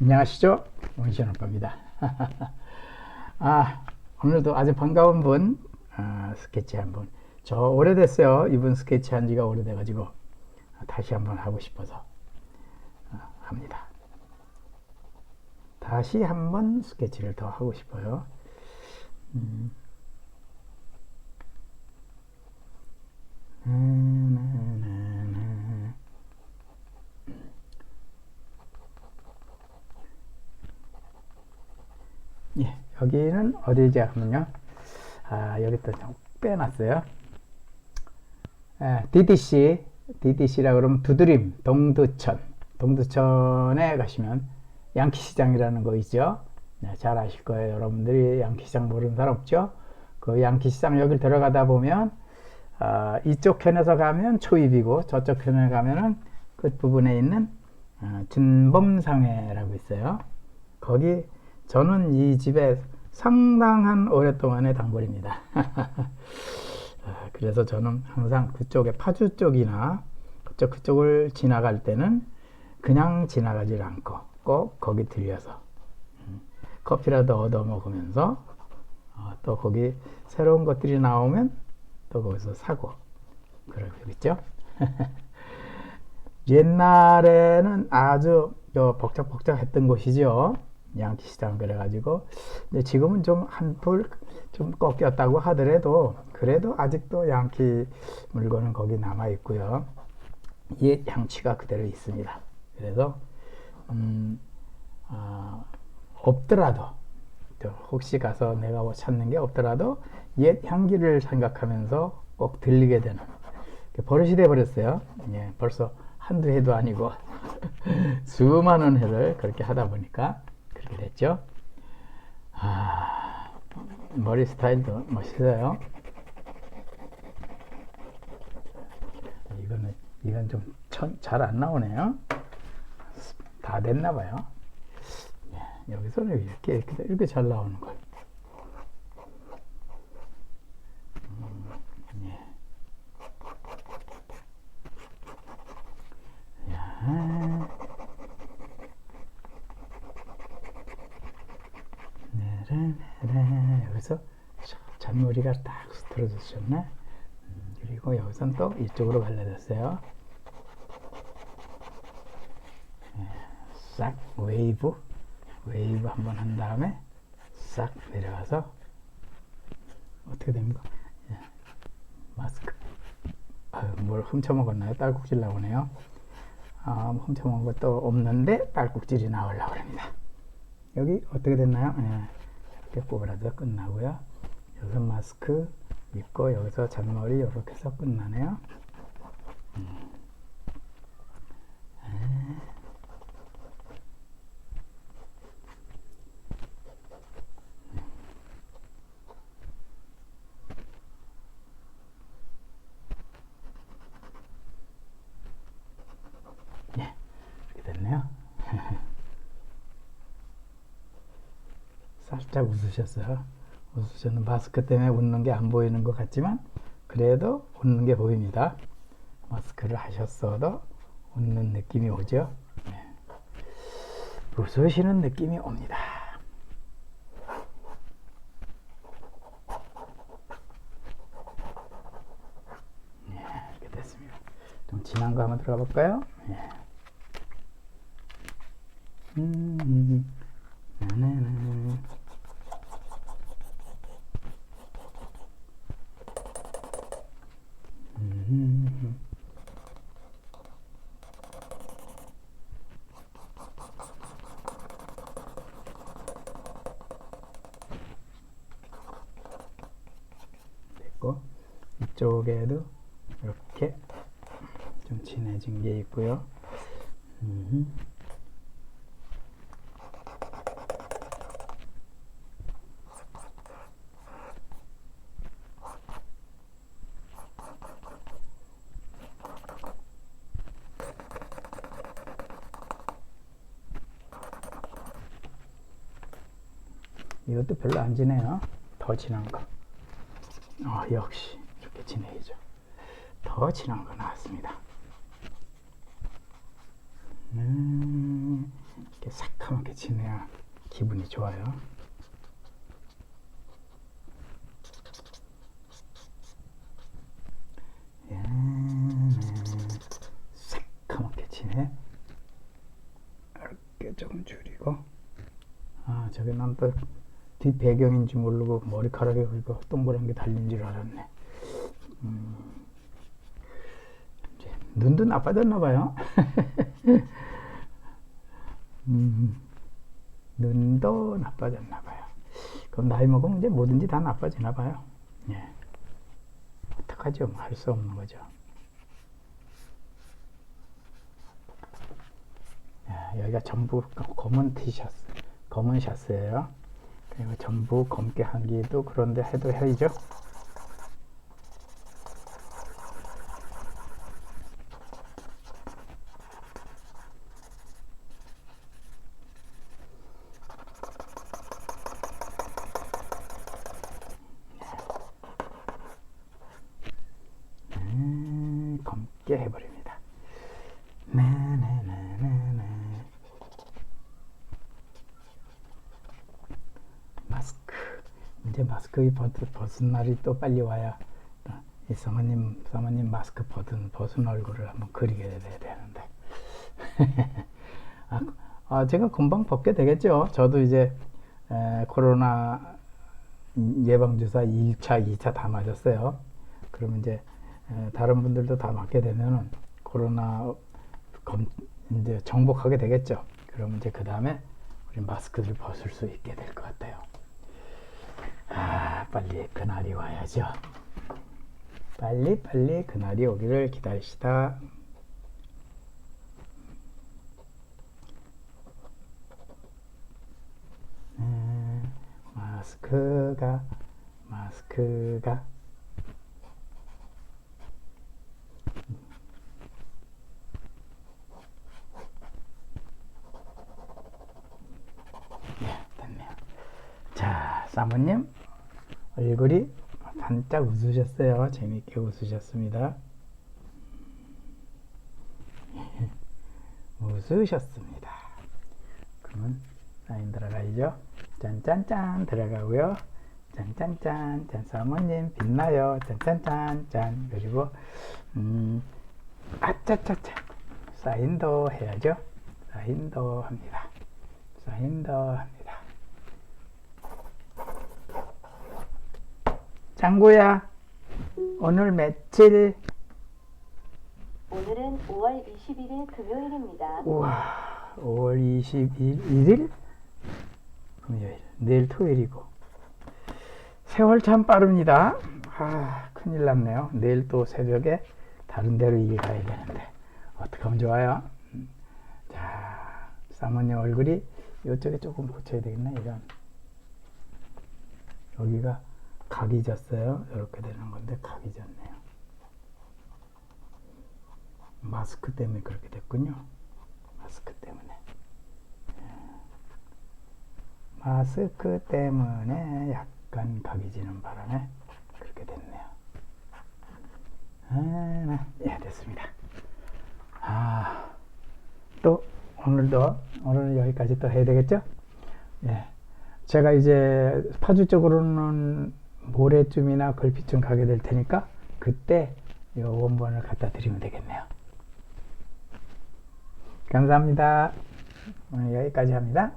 안녕하시죠? 원시현 오빠입니다. 아, 오늘도 아주 반가운 분, 아, 스케치 한 분. 저 오래됐어요. 이분 스케치 한 지가 오래돼가지고 다시 한번 하고 싶어서 아, 합니다. 다시 한번 스케치를 더 하고 싶어요. 음. 나나나나. 예, 여기는 어디지 하면요. 아, 여기 또좀 빼놨어요. 아, DDC, DDC라 그러면 두드림, 동두천. 동두천에 가시면 양키시장이라는 거 있죠. 네, 잘 아실 거예요. 여러분들이 양키시장 모르는 사람 없죠? 그 양키시장 여기 들어가다 보면 아, 이쪽 편에서 가면 초입이고 저쪽 편에 가면은 끝부분에 있는 아, 준범상회라고 있어요. 거기 저는 이 집에 상당한 오랫동안의 단골입니다. 아, 그래서 저는 항상 그쪽에 파주 쪽이나 그쪽 그쪽을 지나갈 때는 그냥 지나가질 않고 꼭 거기 들려서 음, 커피라도 얻어 먹으면서 어, 또 거기 새로운 것들이 나오면 또 거기서 사고 그러고 있죠. 옛날에는 아주 저 복잡복잡했던 곳이죠. 양키 시장 그래가지고 지금은 좀 한풀 좀 꺾였다고 하더라도 그래도 아직도 양키 물건은 거기 남아 있고요. 옛 양치가 그대로 있습니다. 그래서 음, 아, 없더라도 또 혹시 가서 내가 뭐 찾는 게 없더라도 옛 향기를 생각하면서 꼭 들리게 되는 버릇이 돼 버렸어요. 예, 벌써 한두 해도 아니고 수많은 해를 그렇게 하다 보니까 그렇게 됐죠. 아, 머리 스타일도 멋있어요. 이거는 이건 좀 잘 안 나오네요. 다 됐나 봐요. 예, 여기서는 이렇게 이렇게, 이렇게 잘 나오는 걸. 음, 예. 야. 네네네. 여기서 잔머리가 딱 스트러졌었네. 음, 그리고 여기선 또 이쪽으로 갈라졌어요. 예, 싹 웨이브 웨이브 한번 한 다음에 싹 내려가서 어떻게 됩니까? 예, 마스크 뭘 훔쳐먹었나요? 딸꾹질 나오네요. 아, 훔쳐먹은 것도 없는데 딸꾹질이 나오려고 합니다. 여기 어떻게 됐나요? 예, 꼬부라져 끝나고요. 여기서 마스크 입고 여기서 잔머리 이렇게 해서 끝나네요. 음. 예. 예, 이렇게 됐네요. 살짝 웃으셨어요. 웃으셨는 마스크 때문에 웃는 게 안 보이는 것 같지만 그래도 웃는 게 보입니다. 마스크를 하셨어도 웃는 느낌이 오죠. 네. 웃으시는 느낌이 옵니다. 네, 이렇게 됐습니다. 좀 진한 거 한번 들어가 볼까요? 네. 음, 나나나. 음. 됐고 이쪽에도 이렇게 좀 진해진 게 있고요. 음. 이것도 별로 안 진해요. 더 진한 거. 어, 역시 이렇게 진해야죠. 더 진한 거 나왔습니다. 음, 이렇게 새카맣게 지내야 기분이 좋아요. 예, 조금 줄이고. 아, 저게 난또 뒷배경인지 모르고 머리카락에 이거 동그란 게 달린 줄 알았네. 음, 이제 눈도 나빠졌나 봐요. 음, 눈도 나빠졌나 봐요. 그럼 나이 먹으면 이제 뭐든지 다 나빠지나 봐요. 예. 어떡하죠? 뭐 할수 없는 거죠. 야, 여기가 전부 검은 티셔츠, 검은 셔츠예요. 그리고 전부 검게 하기도 그런데 해도 해야죠. 음, 검게 해버립니다. 네네네네네. 마스크. 이제 마스크 벗, 벗은 날이 또 빨리 와야 어, 이 사모님, 사모님 마스크 벗은, 벗은 얼굴을 한번 그리게 돼야 되는데. 아, 아, 제가 금방 벗게 되겠죠. 저도 이제 에, 코로나 예방주사 1차, 2차 다 맞았어요. 그러면 이제 에, 다른 분들도 다 맞게 되면은 코로나 검, 이제 정복하게 되겠죠. 그러면 이제 그 다음에 우리 마스크를 벗을 수 있게 될 것 같아요. 아, 빨리 그날이 와야죠. 빨리 빨리 그날이 오기를 기다리시다. 음, 마스크가 마스크가 네, 사모님 얼굴이 반짝 웃으셨어요. 재밌게 웃으셨습니다. 웃으셨습니다. 그러면 사인 들어가야죠. 짠짠짠 들어가고요. 짠짠짠 짠 사모님 빛나요. 짠짠짠 짠 그리고 음 아짜짜짜 사인도 해야죠. 사인도 합니다. 사인도 합니다. 장구야 오늘 며칠? 오늘은 5월 21일 금요일입니다. 우와 5월 21일 금요일. 내일 토요일이고. 세월 참 빠릅니다. 아 큰일 났네요. 내일 또 새벽에 다른 데로 일 가야 되는데. 어떻게 하면 좋아요? 음, 자 사모님 얼굴이 이쪽에 조금 고쳐야 되겠네 이런. 여기가 각이 졌어요 이렇게 되는 건데 각이 졌네요 마스크 때문에 그렇게 됐군요 마스크 때문에 마스크 때문에 약간 각이 지는 바람에 그렇게 됐네요. 아, 예, 됐습니다. 아, 또 오늘도 오늘 여기까지 또 해야 되겠죠? 예. 제가 이제 파주 쪽으로는 모레쯤이나 걸핏쯤 가게 될 테니까 그때 이 원본을 갖다 드리면 되겠네요. 감사합니다. 오늘 여기까지 합니다.